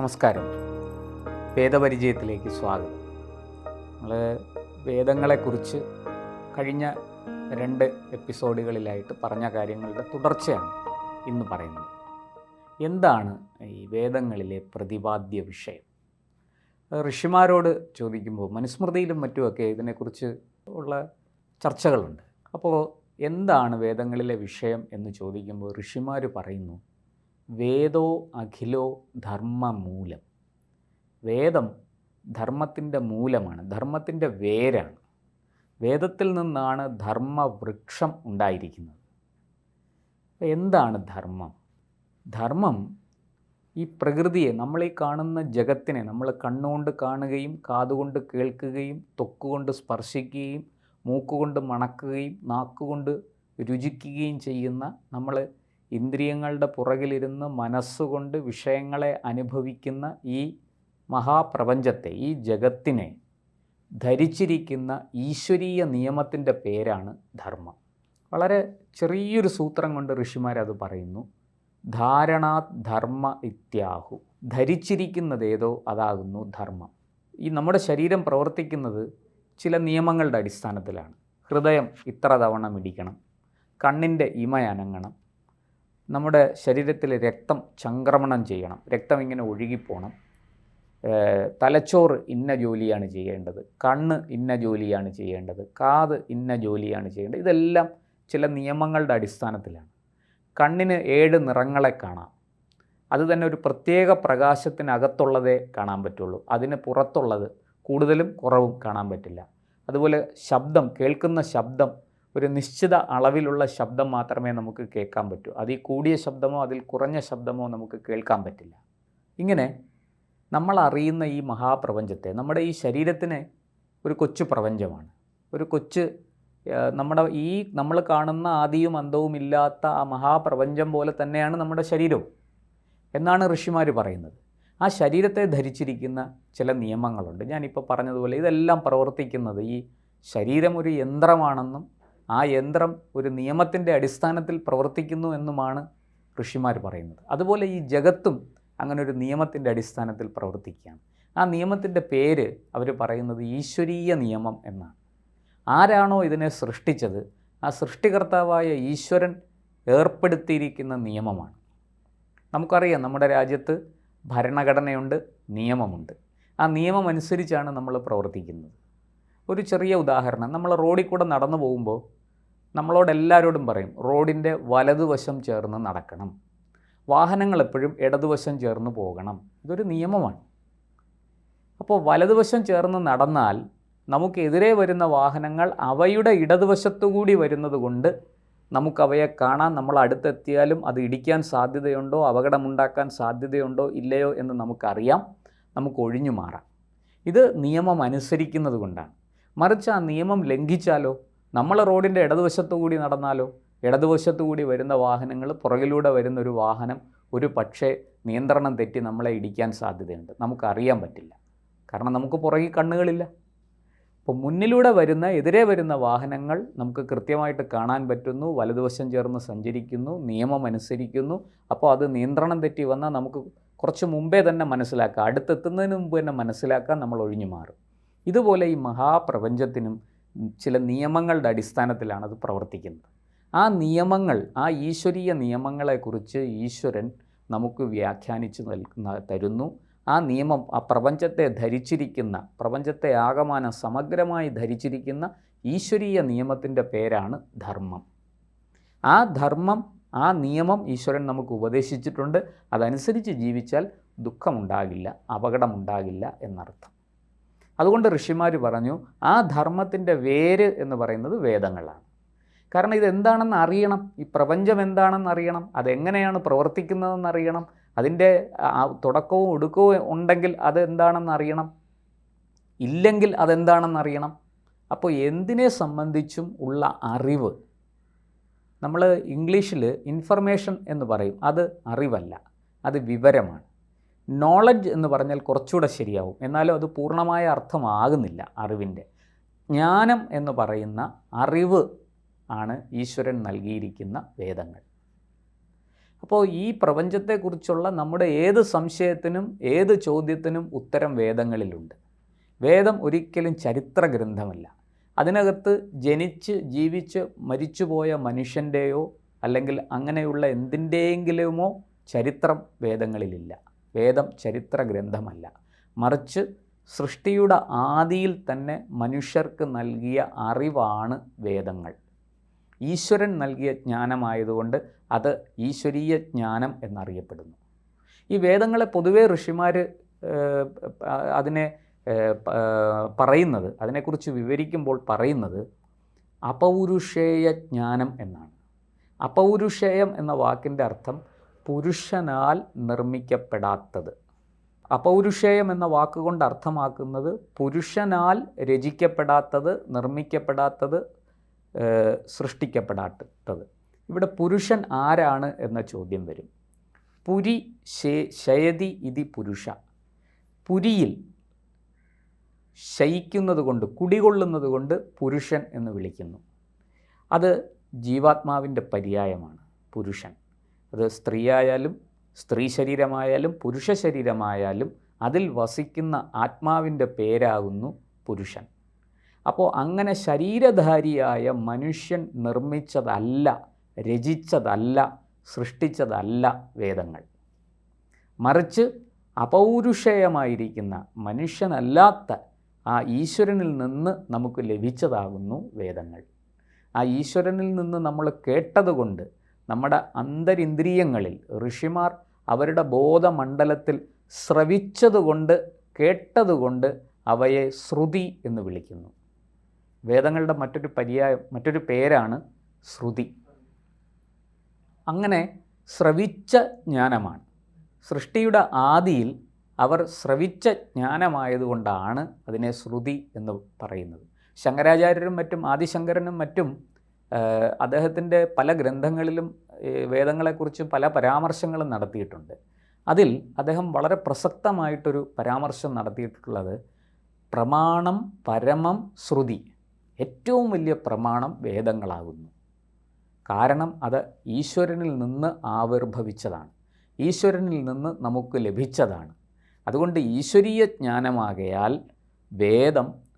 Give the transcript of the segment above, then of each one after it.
നമസ്കാരം. വേദപരിചയത്തിലേക്ക് സ്വാഗതം. നമ്മൾ വേദങ്ങളെക്കുറിച്ച് കഴിഞ്ഞ രണ്ട് എപ്പിസോഡുകളിലായിട്ട് പറഞ്ഞ കാര്യങ്ങളുടെ തുടർച്ചയാണ് ഇന്ന് പറയുന്നത്. എന്താണ് ഈ വേദങ്ങളിലെ പ്രതിപാദ്യ വിഷയം? ഋഷിമാരോട് ചോദിക്കുമ്പോൾ മനുസ്മൃതിയിലും മറ്റുമൊക്കെ ഇതിനെക്കുറിച്ച് ഉള്ള ചർച്ചകളുണ്ട്. അപ്പോൾ എന്താണ് വേദങ്ങളിലെ വിഷയം എന്ന് ചോദിക്കുമ്പോൾ ഋഷിമാർ പറയുന്നു വേദോ അഖിലോ ധർമ്മമൂലം. വേദം ധർമ്മത്തിന്റെ മൂലമാണ് ധർമ്മത്തിന്റെ വേരാണ്. വേദത്തിൽ നിന്നാണ് ധർമ്മവൃക്ഷം ഉണ്ടായിരിക്കുന്നത്. എന്താണ് ധർമ്മം? ധർമ്മം ഈ പ്രകൃതിയെ നമ്മൾ ഈ കാണുന്ന ജഗത്തിനെ നമ്മൾ കണ്ണുകൊണ്ട് കാണുകയും കാതുകൊണ്ട് കേൾക്കുകയും തൊക്കുകൊണ്ട് സ്പർശിക്കുകയും മൂക്കുകൊണ്ട് മണക്കുകയും നാക്കുകൊണ്ട് രുചിക്കുകയും ചെയ്യുന്ന നമ്മൾ ഇന്ദ്രിയങ്ങളുടെ പുറകിലിരുന്ന് മനസ്സുകൊണ്ട് വിഷയങ്ങളെ അനുഭവിക്കുന്ന ഈ മഹാപ്രപഞ്ചത്തെ ഈ ജഗത്തിനെ ധരിച്ചിരിക്കുന്ന ഈശ്വരീയ നിയമത്തിന്റെ പേരാണ് ധർമ്മം. വളരെ ചെറിയൊരു സൂത്രം കൊണ്ട് ഋഷിമാരത് പറയുന്നു ധാരണാത് ധർമ്മ ഇത്യാഹു. ധരിച്ചിരിക്കുന്നതേതോ അതാകുന്നു ധർമ്മം. ഈ നമ്മുടെ ശരീരം പ്രവർത്തിക്കുന്നത് ചില നിയമങ്ങളുടെ അടിസ്ഥാനത്തിലാണ്. ഹൃദയം ഇത്ര തവണ മിടിക്കണം കണ്ണിന്റെ ഇമ അനങ്ങണം നമ്മുടെ ശരീരത്തിൽ രക്തം ചംക്രമണം ചെയ്യണം. രക്തം ഇങ്ങനെ ഒഴുകിപ്പോണം. തലച്ചോറ് ഇന്ന ജോലിയാണ് ചെയ്യേണ്ടത്. കണ്ണ് ഇന്ന ജോലിയാണ് ചെയ്യേണ്ടത്. കാത് ഇന്ന ജോലിയാണ് ചെയ്യേണ്ടത്. ഇതെല്ലാം ചില നിയമങ്ങളുടെ അടിസ്ഥാനത്തിലാണ്. കണ്ണിന് ഏഴ് നിറങ്ങളെ കാണാം. അത് തന്നെ ഒരു പ്രത്യേക പ്രകാശത്തിനകത്തുള്ളതേ കാണാൻ പറ്റുള്ളൂ. അതിന് പുറത്തുള്ളത് കൂടുതലും കുറവും കാണാൻ പറ്റില്ല. അതുപോലെ ശബ്ദം കേൾക്കുന്ന ശബ്ദം ഒരു നിശ്ചിത അളവിലുള്ള ശബ്ദം മാത്രമേ നമുക്ക് കേൾക്കാൻ പറ്റൂ. അതിൽ കൂടിയ ശബ്ദമോ അതിൽ കുറഞ്ഞ ശബ്ദമോ നമുക്ക് കേൾക്കാൻ പറ്റില്ല. ഇങ്ങനെ നമ്മൾ അറിയുന്ന ഈ മഹാപ്രപഞ്ചത്തെ നമ്മുടെ ഈ ശരീരത്തിന് ഒരു കൊച്ചു പ്രപഞ്ചമാണ്. ഒരു കൊച്ച് നമ്മുടെ ഈ നമ്മൾ കാണുന്ന ആദിയും അന്തവും ഇല്ലാത്ത ആ മഹാപ്രപഞ്ചം പോലെ തന്നെയാണ് നമ്മുടെ ശരീരവും എന്നാണ് ഋഷിമാർ പറയുന്നത്. ആ ശരീരത്തെ ധരിച്ചിരിക്കുന്ന ചില നിയമങ്ങളുണ്ട്. ഞാനിപ്പോൾ പറഞ്ഞതുപോലെ ഇതെല്ലാം പ്രവർത്തിക്കുന്നത് ഈ ശരീരം ഒരു യന്ത്രമാണെന്നും ആ യന്ത്രം ഒരു നിയമത്തിന്റെ അടിസ്ഥാനത്തിൽ പ്രവർത്തിക്കുന്നു എന്നുമാണ് ഋഷിമാർ പറയുന്നത്. അതുപോലെ ഈ ജഗത്തും അങ്ങനെ ഒരു നിയമത്തിന്റെ അടിസ്ഥാനത്തിൽ പ്രവർത്തിക്കുകയാണ്. ആ നിയമത്തിന്റെ പേര് അവർ പറയുന്നത് ഈശ്വരീയ നിയമം എന്നാണ്. ആരാണോ ഇതിനെ സൃഷ്ടിച്ചത്? ആ സൃഷ്ടികർത്താവായ ഈശ്വരൻ ഏർപ്പെടുത്തിയിരിക്കുന്ന നിയമമാണ്. നമുക്കറിയാം നമ്മുടെ രാജ്യത്ത് ഭരണഘടനയുണ്ട് നിയമമുണ്ട്. ആ നിയമം അനുസരിച്ചാണ് നമ്മൾ പ്രവർത്തിക്കുന്നത്. ഒരു ചെറിയ ഉദാഹരണം നമ്മൾ റോഡിൽ കൂടെ നടന്നു പോകുമ്പോൾ നമ്മളോട് എല്ലാവരോടും പറയും റോഡിന്റെ വലതുവശം ചേർന്ന് നടക്കണം. വാഹനങ്ങൾ എപ്പോഴും ഇടതുവശം ചേർന്ന് പോകണം. ഇതൊരു നിയമമാണ്. അപ്പോൾ വലതുവശം ചേർന്ന് നടന്നാൽ നമുക്കെതിരെ വരുന്ന വാഹനങ്ങൾ അവയുടെ ഇടതുവശത്തുകൂടി വരുന്നത് കൊണ്ട് നമുക്കവയെ കാണാൻ നമ്മൾ അടുത്തെത്തിയാലും അത് ഇടിക്കാൻ സാധ്യതയുണ്ടോ അപകടമുണ്ടാക്കാൻ സാധ്യതയുണ്ടോ ഇല്ലയോ എന്ന് നമുക്കറിയാം. നമുക്ക് ഒഴിഞ്ഞു മാറാം. ഇത് നിയമം അനുസരിക്കുന്നത് കൊണ്ടാണ്. മറിച്ച് ആ നിയമം ലംഘിച്ചാലോ? നമ്മൾ റോഡിന്റെ ഇടതുവശത്തു കൂടി നടന്നാലോ? ഇടതുവശത്തു കൂടി വരുന്ന വാഹനങ്ങൾ പുറകിലൂടെ വരുന്ന ഒരു വാഹനം ഒരു പക്ഷേ നിയന്ത്രണം തെറ്റി നമ്മളെ ഇടിക്കാൻ സാധ്യതയുണ്ട്. നമുക്കറിയാൻ പറ്റില്ല. കാരണം നമുക്ക് പുറകിൽ കണ്ണുകളില്ല. അപ്പോൾ മുന്നിലൂടെ വരുന്ന എതിരെ വരുന്ന വാഹനങ്ങൾ നമുക്ക് കൃത്യമായിട്ട് കാണാൻ പറ്റുന്നു വലതുവശം ചേർന്ന് സഞ്ചരിക്കുന്നു നിയമം അനുസരിക്കുന്നു. അപ്പോൾ അത് നിയന്ത്രണം തെറ്റി വന്നാൽ നമുക്ക് കുറച്ച് മുമ്പേ തന്നെ മനസ്സിലാക്കാം. അടുത്തെത്തുന്നതിന് മുമ്പ് തന്നെ മനസ്സിലാക്കാൻ നമ്മൾ ഒഴിഞ്ഞു മാറും. ഇതുപോലെ ഈ മഹാപ്രപഞ്ചത്തിനും ചില നിയമങ്ങളുടെ അടിസ്ഥാനത്തിലാണ് അത് പ്രവർത്തിക്കുന്നത്. ആ നിയമങ്ങൾ ആ ഈശ്വരീയ നിയമങ്ങളെക്കുറിച്ച് ഈശ്വരൻ നമുക്ക് വ്യാഖ്യാനിച്ച് നൽകുന്ന തരുന്നു. ആ നിയമം ആ പ്രപഞ്ചത്തെ ധരിച്ചിരിക്കുന്ന പ്രപഞ്ചത്തെ ആകമാനം സമഗ്രമായി ധരിച്ചിരിക്കുന്ന ഈശ്വരീയ നിയമത്തിന്റെ പേരാണ് ധർമ്മം. ആ ധർമ്മം ആ നിയമം ഈശ്വരൻ നമുക്ക് ഉപദേശിച്ചിട്ടുണ്ട്. അതനുസരിച്ച് ജീവിച്ചാൽ ദുഃഖമുണ്ടാകില്ല അപകടമുണ്ടാകില്ല എന്നർത്ഥം. അതുകൊണ്ട് ഋഷിമാർ പറഞ്ഞു ആ ധർമ്മത്തിന്റെ വേര് എന്ന് പറയുന്നത് വേദങ്ങളാണ്. കാരണം ഇതെന്താണെന്ന് അറിയണം. ഈ പ്രപഞ്ചം എന്താണെന്ന് അറിയണം. അതെങ്ങനെയാണ് പ്രവർത്തിക്കുന്നതെന്ന് അറിയണം. അതിന്റെ തുടക്കവും ഒടുക്കവും ഉണ്ടെങ്കിൽ അതെന്താണെന്ന് അറിയണം. ഇല്ലെങ്കിൽ അതെന്താണെന്ന് അറിയണം. അപ്പോൾ എന്തിനെ സംബന്ധിച്ചും ഉള്ള അറിവ്? നമ്മൾ ഇംഗ്ലീഷിൽ ഇൻഫർമേഷൻ എന്ന് പറയും. അത് അറിവല്ല. അത് വിവരമാണ്. നോളജ് എന്ന് പറഞ്ഞാൽ കുറച്ചുകൂടെ ശരിയാവും. എന്നാലും അത് പൂർണമായ അർത്ഥമാകുന്നില്ല അറിവിന്റെ. ജ്ഞാനം എന്ന് പറയുന്ന അറിവ് ആണ് ഈശ്വരൻ നൽകിയിരിക്കുന്ന വേദങ്ങൾ. അപ്പോൾ ഈ പ്രപഞ്ചത്തെക്കുറിച്ചുള്ള നമ്മുടെ ഏത് സംശയത്തിനും ഏത് ചോദ്യത്തിനും ഉത്തരം വേദങ്ങളിലുണ്ട്. വേദം ഒരിക്കലും ചരിത്ര ഗ്രന്ഥമല്ല അതിനകത്ത് ജനിച്ച് ജീവിച്ച് മരിച്ചുപോയ മനുഷ്യന്റെയോ അല്ലെങ്കിൽ അങ്ങനെയുള്ള എന്തിന്റെയെങ്കിലുമോ ചരിത്രം വേദങ്ങളിലില്ല. വേദം ചരിത്ര ഗ്രന്ഥമല്ല മറിച്ച് സൃഷ്ടിയുടെ ആദിയിൽ തന്നെ മനുഷ്യർക്ക് നൽകിയ അറിവാണ് വേദങ്ങൾ. ഈശ്വരൻ നൽകിയ ജ്ഞാനമായതുകൊണ്ട് അത് ഈശ്വരീയ ജ്ഞാനം എന്നറിയപ്പെടുന്നു. ഈ വേദങ്ങളെ പൊതുവേ ഋഷിമാർ അതിനെ പറയുന്നത് അതിനെക്കുറിച്ച് വിവരിക്കുമ്പോൾ പറയുന്നത് അപൗരുഷേയ ജ്ഞാനം എന്നാണ്. അപൗരുഷേയം എന്ന വാക്കിന്റെ അർത്ഥം പുരുഷനാൽ നിർമ്മിക്കപ്പെടാത്തത്. അപൗരുഷേയം എന്ന വാക്കുകൊണ്ട് അർത്ഥമാക്കുന്നത് പുരുഷനാൽ രചിക്കപ്പെടാത്തത് നിർമ്മിക്കപ്പെടാത്തത് സൃഷ്ടിക്കപ്പെടാത്തത്. ഇവിടെ പുരുഷൻ ആരാണ് എന്ന ചോദ്യം വരും. പുരി ശയതി ഇതി പുരുഷ. പുരിയിൽ ശയിക്കുന്നത് കൊണ്ട് കുടികൊള്ളുന്നത് കൊണ്ട് പുരുഷൻ എന്ന് വിളിക്കുന്നു. അത് ജീവാത്മാവിന്റെ പര്യായമാണ് പുരുഷൻ. അത് സ്ത്രീയായാലും സ്ത്രീ ശരീരമായാലും പുരുഷ ശരീരമായാലും അതിൽ വസിക്കുന്ന ആത്മാവിന്റെ പേരാകുന്നു പുരുഷൻ. അപ്പോൾ അങ്ങനെ ശരീരധാരിയായ മനുഷ്യൻ നിർമ്മിച്ചതല്ല രചിച്ചതല്ല സൃഷ്ടിച്ചതല്ല വേദങ്ങൾ. മറിച്ച് അപൗരുഷേയമായിരിക്കുന്ന മനുഷ്യനല്ലാത്ത ആ ഈശ്വരനിൽ നിന്ന് നമുക്ക് ലഭിച്ചതാകുന്നു വേദങ്ങൾ. ആ ഈശ്വരനിൽ നിന്ന് നമ്മൾ കേട്ടതുകൊണ്ട് നമ്മുടെ അന്തരിന്ദ്രിയങ്ങളിൽ ഋഷിമാർ അവരുടെ ബോധമണ്ഡലത്തിൽ ശ്രവിച്ചതുകൊണ്ട് കേട്ടതുകൊണ്ട് അവയെ ശ്രുതി എന്ന് വിളിക്കുന്നു. വേദങ്ങളുടെ മറ്റൊരു പര്യായം മറ്റൊരു പേരാണ് ശ്രുതി. അങ്ങനെ ശ്രവിച്ച ജ്ഞാനമാണ്. സൃഷ്ടിയുടെ ആദിയിൽ അവർ ശ്രവിച്ച ജ്ഞാനമായതുകൊണ്ടാണ് അതിനെ ശ്രുതി എന്ന് പറയുന്നത്. ശങ്കരാചാര്യരും മറ്റും ആദിശങ്കരനും മറ്റും അദ്ദേഹത്തിന്റെ പല ഗ്രന്ഥങ്ങളിലും വേദങ്ങളെക്കുറിച്ചും പല പരാമർശങ്ങളും നടത്തിയിട്ടുണ്ട്. അതിൽ അദ്ദേഹം വളരെ പ്രസക്തമായിട്ടൊരു പരാമർശം നടത്തിയിട്ടുള്ളത് പ്രമാണം പരമം ശ്രുതി. ഏറ്റവും വലിയ പ്രമാണം വേദങ്ങളാകുന്നു. കാരണം അത് ഈശ്വരനിൽ നിന്ന് ആവിർഭവിച്ചതാണ്. ഈശ്വരനിൽ നിന്ന് നമുക്ക് ലഭിച്ചതാണ്. അതുകൊണ്ട് ഈശ്വരീയ ജ്ഞാനമാകയാൽ വേദം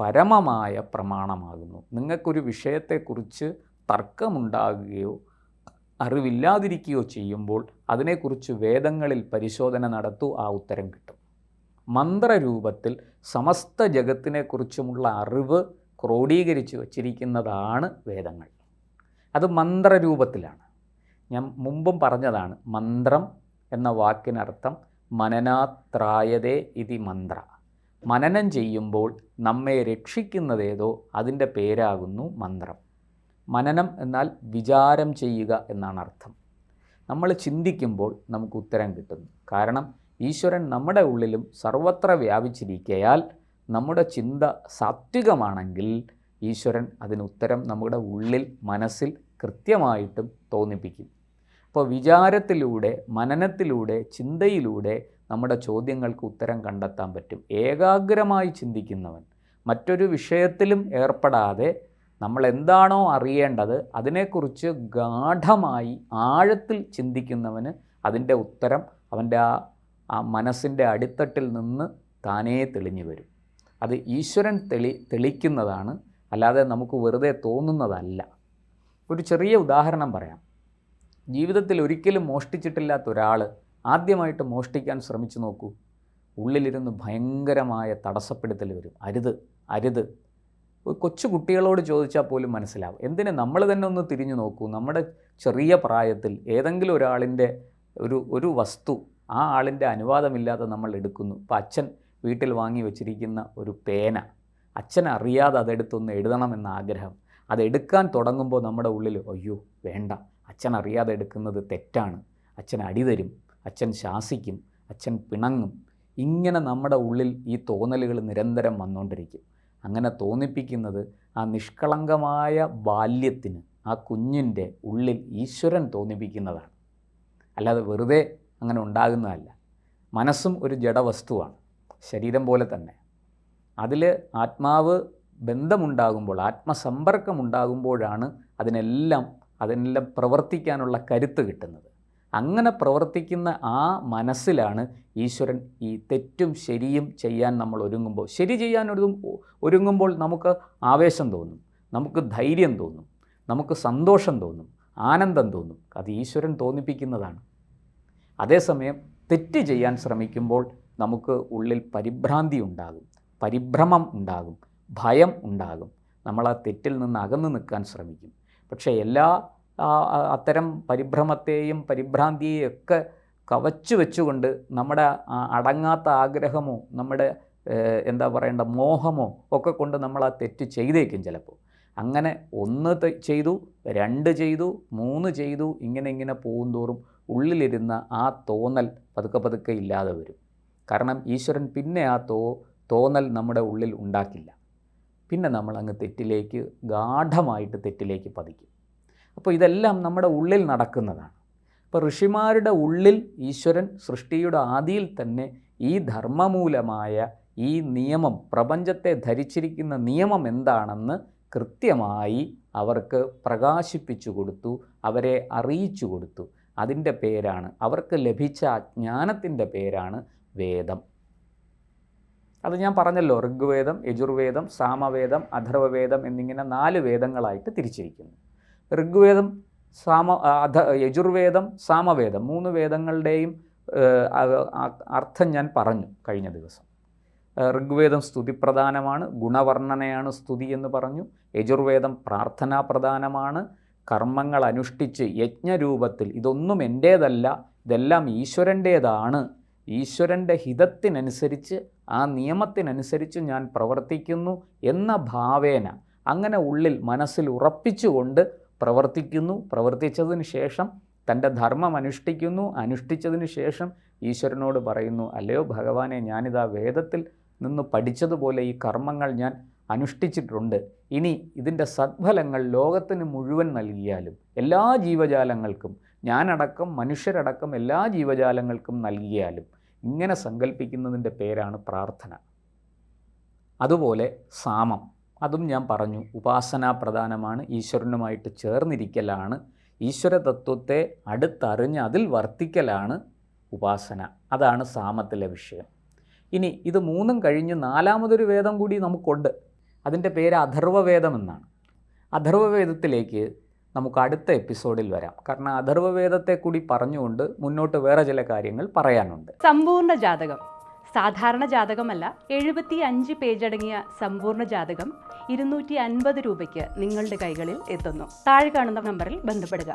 പരമമായ പ്രമാണമാകുന്നു. നിങ്ങൾക്കൊരു വിഷയത്തെക്കുറിച്ച് തർക്കമുണ്ടാകുകയോ അറിവില്ലാതിരിക്കുകയോ ചെയ്യുമ്പോൾ അതിനെക്കുറിച്ച് വേദങ്ങളിൽ പരിശോധന നടത്തൂ ആ ഉത്തരം കിട്ടും. മന്ത്രരൂപത്തിൽ സമസ്ത ജഗത്തിനെക്കുറിച്ചുമുള്ള അറിവ് ക്രോഡീകരിച്ച് വച്ചിരിക്കുന്നതാണ് വേദങ്ങൾ. അത് മന്ത്രരൂപത്തിലാണ്. ഞാൻ മുമ്പും പറഞ്ഞതാണ് മന്ത്രം എന്ന വാക്കിനർത്ഥം മനനാത്രായതേ ഇതി മന്ത്ര. മനനം ചെയ്യുമ്പോൾ നമ്മെ രക്ഷിക്കുന്നതേതോ അതിന്റെ പേരാകുന്നു മന്ത്രം. മനനം എന്നാൽ വിചാരം ചെയ്യുക എന്നാണ് അർത്ഥം. നമ്മൾ ചിന്തിക്കുമ്പോൾ നമുക്ക് ഉത്തരം കിട്ടുന്നു. കാരണം ഈശ്വരൻ നമ്മുടെ ഉള്ളിലും സർവത്ര വ്യാപിച്ചിരിക്കയാൽ നമ്മുടെ ചിന്ത സാത്വികമാണെങ്കിൽ ഈശ്വരൻ അതിന് ഉത്തരം നമ്മുടെ ഉള്ളിൽ മനസ്സിൽ കൃത്യമായിട്ടും തോന്നിപ്പിക്കും. അപ്പോൾ വിചാരത്തിലൂടെ മനനത്തിലൂടെ ചിന്തയിലൂടെ നമ്മുടെ ചോദ്യങ്ങൾക്ക് ഉത്തരം കണ്ടെത്താൻ പറ്റും. ഏകാഗ്രമായി ചിന്തിക്കുന്നവൻ. മറ്റൊരു വിഷയത്തിലും ഏർപ്പെടാതെ നമ്മൾ എന്താണോ അറിയേണ്ടത് അതിനെക്കുറിച്ച് ഗാഠമായി ആഴത്തിൽ ചിന്തിക്കുന്നവന് അതിന്റെ ഉത്തരം അവന്റെ ആ ആ മനസ്സിന്റെ അടിത്തട്ടിൽ നിന്ന് താനേ തെളിഞ്ഞു വരും. അത് ഈശ്വരൻ തെളി തെളിക്കുന്നതാണ്. അല്ലാതെ നമുക്ക് വെറുതെ തോന്നുന്നതല്ല. ഒരു ചെറിയ ഉദാഹരണം പറയാം. ജീവിതത്തിൽ ഒരിക്കലും മോഷ്ടിച്ചിട്ടില്ലാത്ത ഒരാൾ ആദ്യമായിട്ട് മോഷ്ടിക്കാൻ ശ്രമിച്ചു നോക്കൂ. ഉള്ളിലിരുന്ന് ഭയങ്കരമായ തടസ്സപ്പെടുത്തൽ വരും. അരുത് അരുത്. കൊച്ചു കുട്ടികളോട് ചോദിച്ചാൽ പോലും മനസ്സിലാവും. എന്തിന് നമ്മൾ തന്നെ ഒന്ന് തിരിഞ്ഞു നോക്കൂ. നമ്മുടെ ചെറിയ പ്രായത്തിൽ ഏതെങ്കിലും ഒരാളിന്റെ ഒരു ഒരു വസ്തു ആ ആളിന്റെ അനുവാദമില്ലാതെ നമ്മൾ എടുക്കുന്നു. ഇപ്പം അച്ഛൻ വീട്ടിൽ വാങ്ങി വെച്ചിരിക്കുന്ന ഒരു പേന. അച്ഛൻ അറിയാതെ അതെടുത്തൊന്ന് എഴുതണമെന്ന ആഗ്രഹം. അതെടുക്കാൻ തുടങ്ങുമ്പോൾ നമ്മുടെ ഉള്ളിൽ അയ്യോ വേണ്ട. അച്ഛൻ അറിയാതെ എടുക്കുന്നത് തെറ്റാണ്. അച്ഛൻ അടി തരും. അച്ഛൻ ശാസിക്കും അച്ഛൻ പിണങ്ങും. ഇങ്ങനെ നമ്മുടെ ഉള്ളിൽ ഈ തോന്നലുകൾ നിരന്തരം വന്നുകൊണ്ടിരിക്കും അങ്ങനെ തോന്നിപ്പിക്കുന്നത് ആ നിഷ്കളങ്കമായ ബാല്യത്തിന് ആ കുഞ്ഞിന്റെ ഉള്ളിൽ ഈശ്വരൻ തോന്നിപ്പിക്കുന്നതാണ്. അല്ലാതെ വെറുതെ അങ്ങനെ ഉണ്ടാകുന്നതല്ല. മനസ്സും ഒരു ജഡവസ്തുവാണ്. ശരീരം പോലെ തന്നെ. അതിൽ ആത്മാവ് ബന്ധമുണ്ടാകുമ്പോൾ ആത്മസമ്പർക്കമുണ്ടാകുമ്പോഴാണ് അതിനെല്ലാം അതിനെല്ലാം പ്രവർത്തിക്കാനുള്ള കരുത്ത് കിട്ടുന്നത്. അങ്ങനെ പ്രവർത്തിക്കുന്ന ആ മനസ്സിലാണ് ഈശ്വരൻ ഈ തെറ്റും ശരിയും ചെയ്യാൻ നമ്മൾ ഒരുങ്ങുമ്പോൾ. ശരി ചെയ്യാൻ ഒരു ഒരുങ്ങുമ്പോൾ നമുക്ക് ആവേശം തോന്നും നമുക്ക് ധൈര്യം തോന്നും നമുക്ക് സന്തോഷം തോന്നും ആനന്ദം തോന്നും. അത് ഈശ്വരൻ തോന്നിപ്പിക്കുന്നതാണ്. അതേസമയം തെറ്റ് ചെയ്യാൻ ശ്രമിക്കുമ്പോൾ നമുക്ക് ഉള്ളിൽ പരിഭ്രാന്തി ഉണ്ടാകും പരിഭ്രമം ഉണ്ടാകും ഭയം ഉണ്ടാകും. നമ്മൾ ആ തെറ്റിൽ നിന്ന് അകന്നു നിൽക്കാൻ ശ്രമിക്കും. പക്ഷേ എല്ലാ അത്തരം പരിഭ്രമത്തെയും പരിഭ്രാന്തിയെയും ഒക്കെ കവച്ചു വെച്ചുകൊണ്ട് നമ്മുടെ അടങ്ങാത്ത ആഗ്രഹമോ നമ്മുടെ എന്താ പറയേണ്ട മോഹമോ ഒക്കെ കൊണ്ട് നമ്മൾ ആ തെറ്റ് ചെയ്തേക്കും ചിലപ്പോൾ. അങ്ങനെ ഒന്ന് ചെയ്തു രണ്ട് ചെയ്തു മൂന്ന് ചെയ്തു ഇങ്ങനെ ഇങ്ങനെ പോകും തോറും ഉള്ളിലിരുന്ന ആ തോന്നൽ പതുക്കെ പതുക്കെ ഇല്ലാതെ വരും. കാരണം ഈശ്വരൻ പിന്നെ ആ തോ തോന്നൽ നമ്മുടെ ഉള്ളിൽ ഉണ്ടാക്കില്ല. പിന്നെ നമ്മൾ അങ്ങ് തെറ്റിലേക്ക് ഗാഠമായിട്ട് തെറ്റിലേക്ക് പതിക്കും. അപ്പോൾ ഇതെല്ലാം നമ്മുടെ ഉള്ളിൽ നടക്കുന്നതാണ്. അപ്പോൾ ഋഷിമാരുടെ ഉള്ളിൽ ഈശ്വരൻ സൃഷ്ടിയുടെ ആദിയിൽ തന്നെ ഈ ധർമ്മമൂലമായ ഈ നിയമം പ്രപഞ്ചത്തെ ധരിച്ചിരിക്കുന്ന നിയമം എന്താണെന്ന് കൃത്യമായി അവർക്ക് പ്രകാശിപ്പിച്ചു കൊടുത്തു അവരെ അറിയിച്ചു കൊടുത്തു. അതിന്റെ പേരാണ് അവർക്ക് ലഭിച്ച അജ്ഞാനത്തിന്റെ പേരാണ് വേദം. അത് ഞാൻ പറഞ്ഞല്ലോ ഋഗ്വേദം യജുർവേദം സാമവേദം അഥർവവേദം എന്നിങ്ങനെ നാല് വേദങ്ങളായിട്ട് തിരിച്ചിരിക്കുന്നു. ഋഗ്വേദം സാമ അധ യജുർവേദം സാമവേദം മൂന്ന് വേദങ്ങളുടെയും അർത്ഥം ഞാൻ പറഞ്ഞു കഴിഞ്ഞ ദിവസം. ഋഗ്വേദം ഋഗ്വേദം സ്തുതിപ്രധാനമാണ് ഗുണവർണനയാണ് സ്തുതി എന്ന് പറഞ്ഞു. യജുർവേദം പ്രാർത്ഥനാ പ്രധാനമാണ്. കർമ്മങ്ങൾ അനുഷ്ഠിച്ച് യജ്ഞരൂപത്തിൽ ഇതൊന്നും എന്റേതല്ല ഇതെല്ലാം ഈശ്വരന്റേതാണ് ഈശ്വരന്റെ ഹിതത്തിനനുസരിച്ച് ആ നിയമത്തിനനുസരിച്ച് ഞാൻ പ്രവർത്തിക്കുന്നു എന്ന ഭാവേന അങ്ങനെ ഉള്ളിൽ മനസ്സിൽ ഉറപ്പിച്ചുകൊണ്ട് പ്രവർത്തിക്കുന്നു പ്രവർത്തിച്ചതിന് ശേഷം തന്റെ ധർമ്മം അനുഷ്ഠിക്കുന്നു അനുഷ്ഠിച്ചതിന് ശേഷം ഈശ്വരനോട് പറയുന്നു അല്ലയോ ഭഗവാനെ ഞാനിതാ വേദത്തിൽ നിന്ന് പഠിച്ചതുപോലെ ഈ കർമ്മങ്ങൾ ഞാൻ അനുഷ്ഠിച്ചിട്ടുണ്ട്. ഇനി ഇതിന്റെ സദ്ഫലങ്ങൾ ലോകത്തിന് മുഴുവൻ നൽകിയാലും എല്ലാ ജീവജാലങ്ങൾക്കും ഞാനടക്കം മനുഷ്യരടക്കം എല്ലാ ജീവജാലങ്ങൾക്കും നൽകിയാലും ഇങ്ങനെ സങ്കല്പിക്കുന്നതിന്റെ പേരാണ് പ്രാർത്ഥന. അതുപോലെ സാമം. അതും ഞാൻ പറഞ്ഞു. ഉപാസനാ പ്രധാനമാണ്. ഈശ്വരനുമായിട്ട് ചേർന്നിരിക്കലാണ്. ഈശ്വര തത്വത്തെ അടുത്തറിഞ്ഞ് അതിൽ വർത്തിക്കലാണ് ഉപാസന. അതാണ് സാമത്തിലെ വിഷയം. ഇനി ഇത് മൂന്നും കഴിഞ്ഞ് നാലാമതൊരു വേദം കൂടി നമുക്കുണ്ട്. അതിന്റെ പേര് അഥർവവേദം എന്നാണ്. അഥർവവേദത്തിലേക്ക് നമുക്ക് അടുത്ത എപ്പിസോഡിൽ വരാം. കാരണം അഥർവവേദത്തെ കൂടി പറഞ്ഞുകൊണ്ട് മുന്നോട്ട് വേറെ ചില കാര്യങ്ങൾ പറയാനുണ്ട്. സമ്പൂർണ ജാതകം. സാധാരണ ജാതകമല്ല എഴുപത്തി അഞ്ച് പേജടങ്ങിയ സമ്പൂർണ ജാതകം ഇരുന്നൂറ്റി അൻപത് രൂപയ്ക്ക് നിങ്ങളുടെ കൈകളിൽ എത്തുന്നു. താഴെ കാണുന്ന നമ്പറിൽ ബന്ധപ്പെടുക.